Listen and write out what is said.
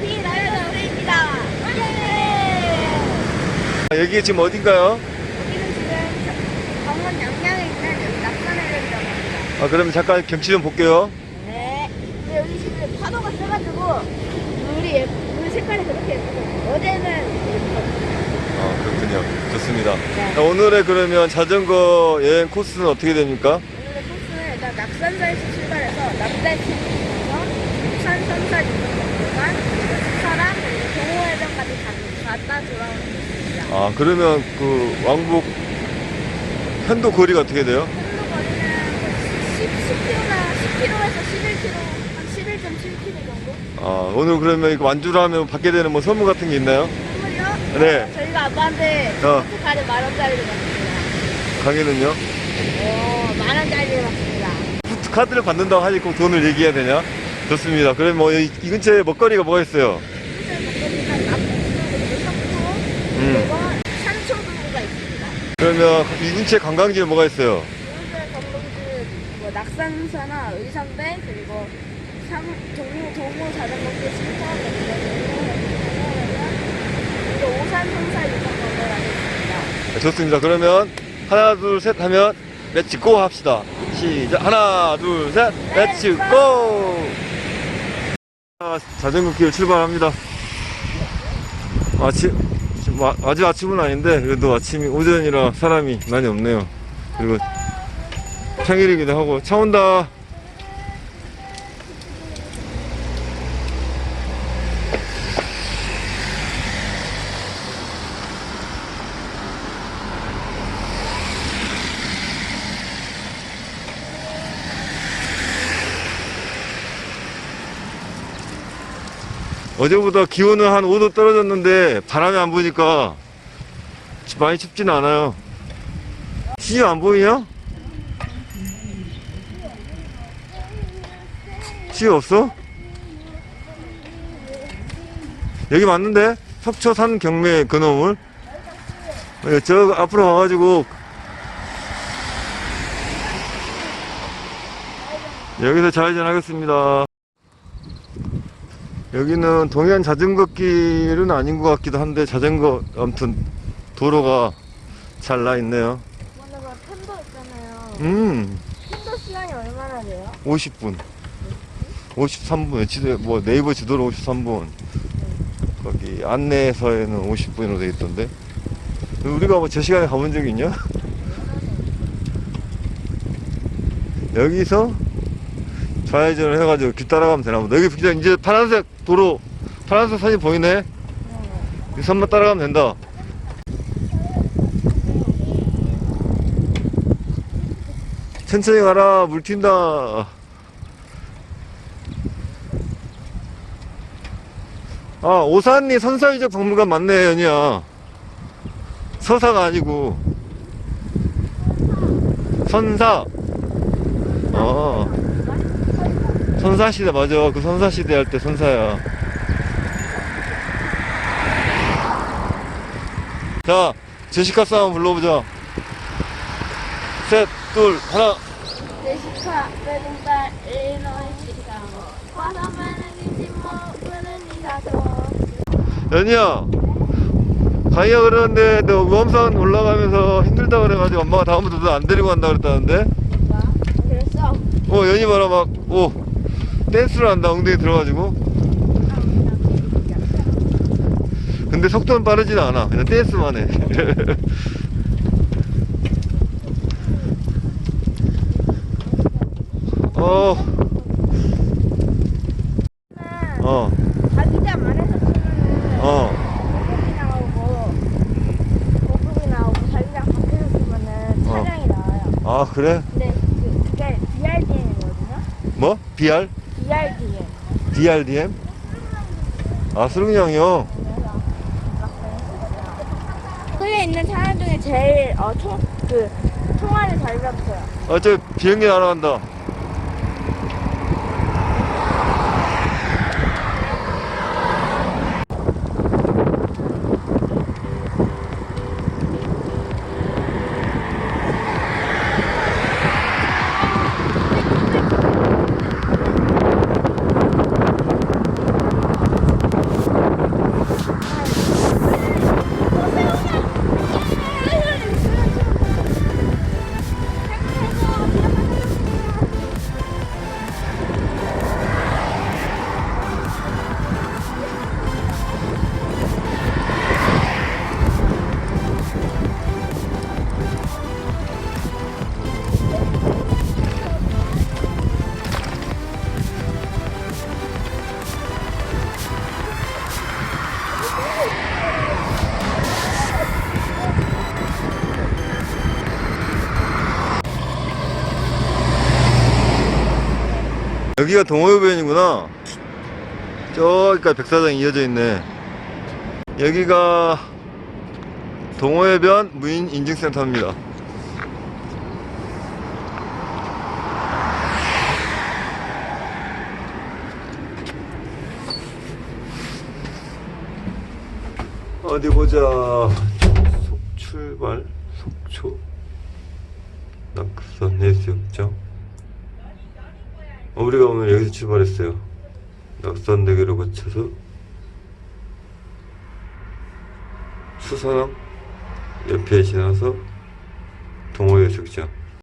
비라이더입니다. 예! 여기 지금 어딘가요? 여기는 지금 강원 양양에 있는 낙산해변이라고 합니다. 아, 그러면 잠깐 경치 좀 볼게요. 네. 근데 여기 지금 파도가 세가지고 물이 예- 물 색깔이 그렇게 예쁘고 어제는. 아, 그렇군요. 좋습니다. 네. 자, 오늘의 그러면 자전거 여행 코스는 어떻게 됩니까? 오늘의 코스는 일단 낙산사에서 출발해서 가서 부산 선산 유성박 그리고 동호회전까지 가- 갔다 돌아오는 코스입니다. 아, 그러면 그 왕복 편도 거리가 어떻게 돼요? 한도 거리는 10, 10km나 10km에서 11km, 한 11.7km 정도? 아, 오늘 그러면 이거 완주를 하면 받게 되는 뭐 선물 같은 게 있나요? 선물이요? 네. 어, 저희가 아빠한테 어. 카드 만 원짜리를 받습니다. 강의는요? 오, 만 원짜리를 받습니다. 카드를 받는다고 하니 꼭 돈을 얘기해야 되냐? 좋습니다. 그럼 뭐이 근처에 먹거리가 뭐가 있어요? 음. 있습니다. 그러면 이 근처에 관광지는 뭐가 있어요? 뭐 낙산사나 의상대 그리고 상, 동호 동호 자전거길 쉼터 그리고 오산 성사 유성관광을 있습니다. 네, 좋습니다. 그러면 하나 둘 셋 하면 렛츠 고 합시다. 시작. 하나 둘 셋. 렛츠 고. 자, 자전거 길 출발합니다. 아침 아- 아직 아침은 아닌데 그래도 아침이 오전이라 사람이 많이 없네요. 그리고 평일이기도 하고 차 온다. 어제보다 기온은 한 5도 떨어졌는데 바람이 안 부니까 많이 춥지는 않아요. 시안 보이냐? 시 없어? 여기 맞는데? 석초산 경매 근어물? 예, 저 앞으로 와가지고 여기서 좌회전 하겠습니다. 여기는 동해안 자전거 길은 아닌 것 같기도 한데 자전거 아무튼 도로가 잘 나 있네요. 오늘 그 팬더 있잖아요. 음, 팬더 시간이 얼마나 돼요? 50분. 53분. 지도 뭐 네이버 지도로 53분. 거기 안내서에는 50분으로 돼 있던데. 우리가 뭐저 시간에 가본 적이 있냐? 여기서 좌회전을 해가지고 길 따라가면 되나 보다. 여기 그냥 이제 파란색 도로, 파란색 선이 보이네. 이 선만 따라가면 된다. 천천히 가라, 물 튄다. 아, 오산리 선사유적 박물관 맞네, 연희야. 서사가 아니고. 선사. 어. 선사시대, 맞아. 그 선사시대 할 때 선사야. 자, 제시카 싸움 불러보자. 셋, 둘, 하나. 제시카 외동딸 일리노이 시카 화사만은 이지 모르는 이사도 연희야 강의가 그러는데 너 우암산 올라가면서 힘들다 그래가지고 엄마가 다음부터 너 안 데리고 간다 그랬다는데 그랬어? 어 연희 봐라 막오 댄스를 한다 엉덩이 들어가지고 근데 속도는 빠르진 않아 그냥 댄스만 해 어, 어, 자기장 안에서 쓰면은 어. 고급이 나오고 고급이 나오고 자기장 밖에서 쓰면은 어. 차량이 나와요 아, 그래? 근데 그, 그게 BRDM이거든요? 뭐? BR? BRDM DRDM? 아, 수릉형이요? 그에 있는 차량 중에 제일 어, 총, 그 총알을 잘 잡혀요 아, 저 비행기 날아간다. 여기가 동호회변이구나. 저기까지 백사장이 이어져 있네. 여기가 동호회변 무인 인증센터입니다. 어디 보자. 속출발, 속초, 낙선 해수욕장. 어, 우리가 오늘 여기서 출발했어요. 낙산대교를 거쳐서 수산항 옆에 지나서 동호해수욕장.